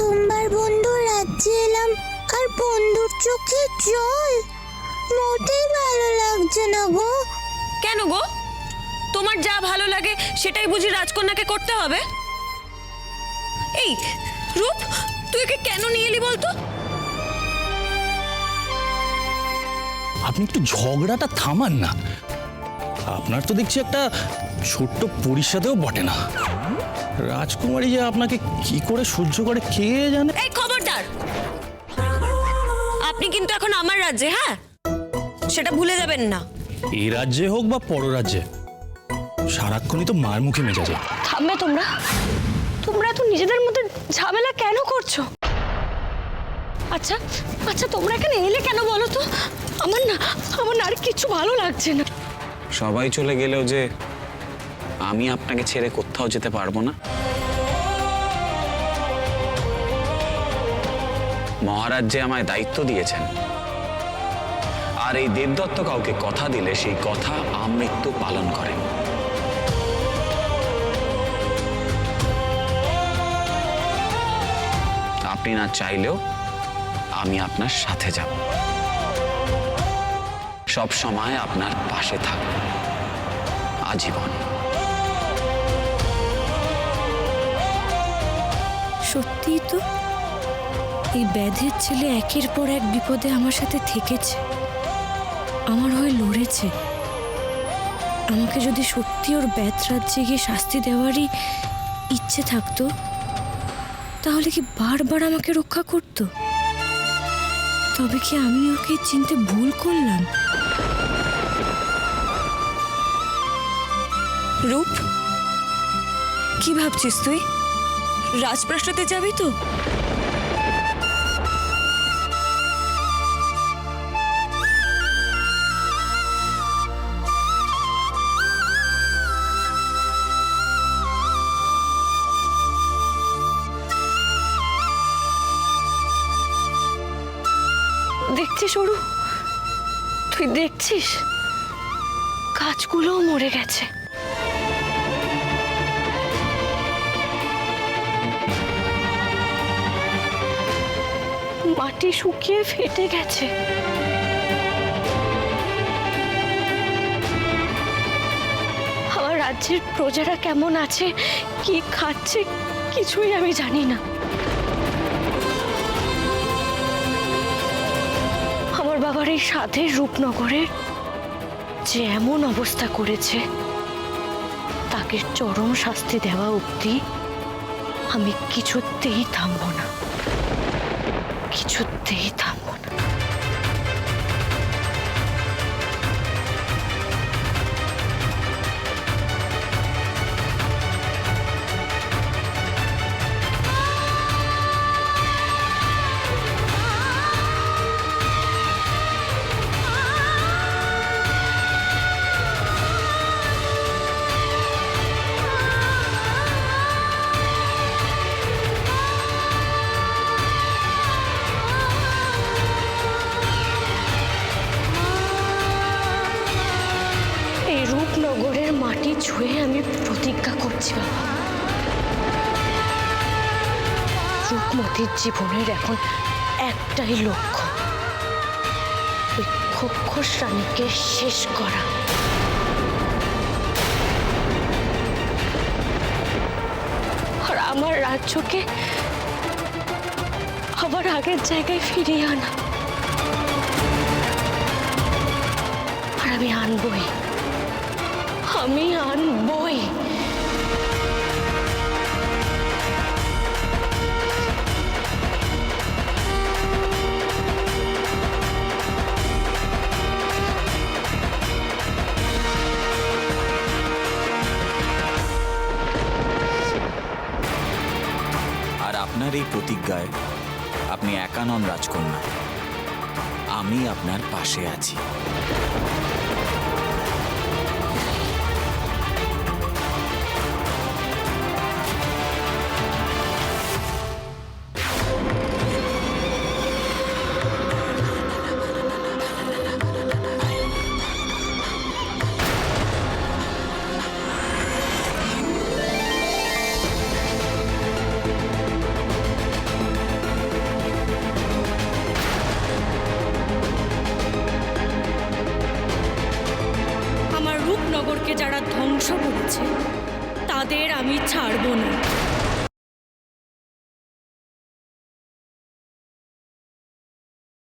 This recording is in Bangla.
প্রথমবার বন্ধু রাজ্যে এলাম আর বন্ধুর চোখে জল। মোটেই ভালো লাগছে না গো। কেন গো? তোমার যা ভালো লাগে সেটাই বুঝি রাজকন্যাকে করতে হবে? এই রূপ তুই একে কেন নিয়ে এলি বলতো? আপনি একটু ঝগড়াটা থামান না। আপনার তো দেখছি একটা ছোট্ট পরিষদেও বটে না। রাজকুমারী যে আপনাকে কি করে সহ্য করে কে জানে? এই খবরদার! আপনি কিন্তু এখন আমার রাজ্যে হ্যাঁ? সেটা ভুলে যাবেন না। এই রাজ্যে হোক বা পররাজ্যে সারাক্ষণই তো মার মুখে মেজাজে। থামবে তোমরা? তোমরা তো নিজেদের মধ্যে ঝামেলা কেন করছ? আচ্ছা আচ্ছা তোমরা এখানে এলে কেন বলো তো? আমার না আমার না আর কিছু ভালো লাগছে না। সবাই চলে গেলেও যে আমি আপনাকে ছেড়ে কোথাও যেতে পারব না। মহারাজ যে আমায় দায়িত্ব দিয়েছেন, আর এই দেবদত্ত কাউকে কথা দিলে সেই কথা আমৃত্যু পালন করেন। আপনি না চাইলেও আমি আপনার সাথে যাব। সব সময় আপনার পাশে থাকব আজীবন। সত্যিই তো, এই ব্যাধের ছেলে একের পর এক বিপদে আমার সাথে থেকেছে। আমার হয়ে লড়েছে। আমাকে যদি সত্যি ওর ব্যাধ রাজ্যে গিয়ে শাস্তি দেওয়ারই ইচ্ছে থাকতো, তাহলে কি বারবার আমাকে রক্ষা করত? তবে কি আমি ওকে চিনতে ভুল করলাম? রূপ কি ভাবছিস তুই? রাজপ্রাসাদে যাবি তো? দেখছিস ওরু তুই দেখছিস? গাছগুলোও মরে গেছে। মাটি শুকিয়ে ফেটে গেছে। আমার রাজ্যের প্রজারা কেমন আছে, কি খাচ্ছে কিছুই আমি জানি না। বাবার এই সাধের রূপনগরের যে এমন অবস্থা করেছে, তাকে চরম শাস্তি দেওয়া অবধি আমি কিছুতেই থামব না। কিছুতেই থামবো ছুঁয়ে আমি প্রতিজ্ঞা করছি, বাবা। রূপমতির জীবনের এখন একটাই লক্ষ্য। ওই খক্ষস রানীকে শেষ করা। আর আমার রাজ্যকে আবার আগের জায়গায় ফিরিয়ে আনা। আর আমি আনবই। আমি আনবই আর আপনার এই প্রতিজ্ঞায় আপনি একা নন রাজকন্যা। আমি আপনার পাশে আছি। রাজনগরকে যারা ধ্বংস করেছে তাদের আমি ছাড়ব না।